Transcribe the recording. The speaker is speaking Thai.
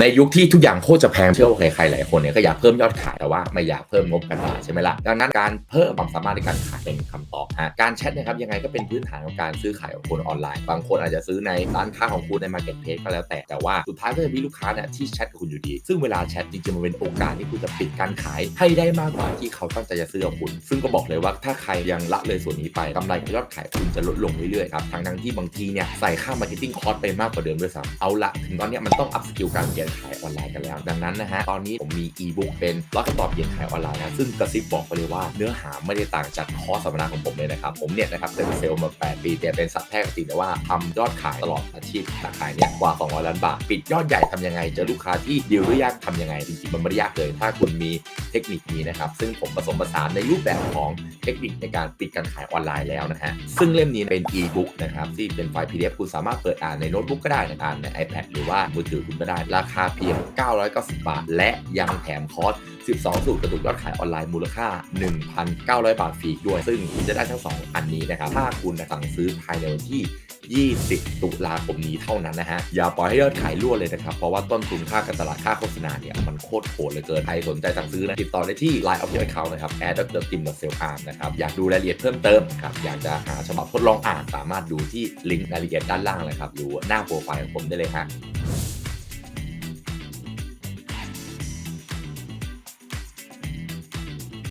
ในยุคที่ทุกอย่างโคตรจะแพงเชื่อว่าใครๆหลายคนเนี่ยก็อยากเพิ่มยอดขายแต่ว่าไม่อยากเพิ่มงบการตลาดใช่ไหมล่ะดังนั้นการเพิ่มความสามารถในการขายเป็นคำตอบฮะการแชทนะครับยังไงก็เป็นพื้นฐานของการซื้อขายของคนออนไลน์ บางคนอาจจะซื้อในร้านค้าของคุณในมาร์เก็ตเพจก็แล้วแต่แต่ว่าสุดท้ายก็จะมีลูกค้าเนี่ยที่แชทกับคุณอยู่ดี ซึ่งเวลาแชทจริงๆมันเป็นโอกาสที่คุณจะปิดการขาย ให้ได้มากกว่าที่เขาตั้งใจจะซื้อกับคุณ ซึ่งก็บอกเลยว่าถ้าใครยังละเลยส่วนนี้ไปกำไรยอดขายคุณจะลดลงเรื่อยๆครับทั้งทั้งๆที่บางทีเนี่ยใส่ค่ามาร์เก็ตติ้งคอร์สไปมากกว่าเดิมด้วยซ้ำเอาละถึงตอนนี้มันต้องอัพสกิลการเขียนขายออนไลน์กันแล้ว ดังนั้นนะฮะตอนนี้ผมมีอีบุ๊กเป็นร้อยคำตอบเขียนขายออนไลน์นะซึ่งกระซิบบอกไปเลยว่าเนื้อหาไม่ได้ต่างจากคอร์สสัมมนาของผมเลยนะครับ ผมเนี่ยนะครับเป็นเซลล์มา 8 ปี แต่เป็นสัตว์แพทย์จริงแต่ว่าทำยอดขายตลอดอาชีพสาขายเนี่ยกว่า 200 ล้านบาท ปิดยอดใหญ่ทำยังไงเจอลูกค้าที่ดีลด้วยยากทำยังไงจริงๆมันไม่ได้ยากเลย ถ้าคุณมี ทคนิคนี้นะครับ ซึ่งผมผสมผสานในรูปแบบของเทคนิคในการปิดการขายออนไลน์แล้วนะฮะซึ่งเล่มนี้เป็น e-book นะครับที่เป็นไฟล์ PDF คุณสามารถเปิดอ่านในโน้ตบุ๊กก็ได้นะอ่านใน iPad หรือว่ามือถือคุณก็ได้ราคาเพียง 990 บาท และยังแถมคอร์ส12 สูตรกระตุกยอดขายออนไลน์มูลค่า 1,900 บาทฟรีด้วย ซึ่งคุณจะได้ทั้ง 2 อันนี้นะครับถ้าคุณสั่งซื้อภายในวันที่ 20 ตุลาคมนี้เท่านั้นนะฮะ อย่าปล่อยให้ยอดขายรั่วเลยนะครับ เพราะว่าต้นทุนค่าการตลาดค่าโฆษณาเนี่ย มันโคตรโหดเลยเกิน ใครสนใจสั่งซื้อนะ ติดต่อได้ที่ Line Official Account นะครับ a d d r t i m s e l a r m นะครับ อยากดูรายละเอียดเพิ่มเติมครับ อยากจะหาฉบับทดลองอ่านสามารถดูที่ลิงก์รายละเอียดด้านล่างเลยครับหรือหน้าโปรไฟล์ของผมได้เลยฮะ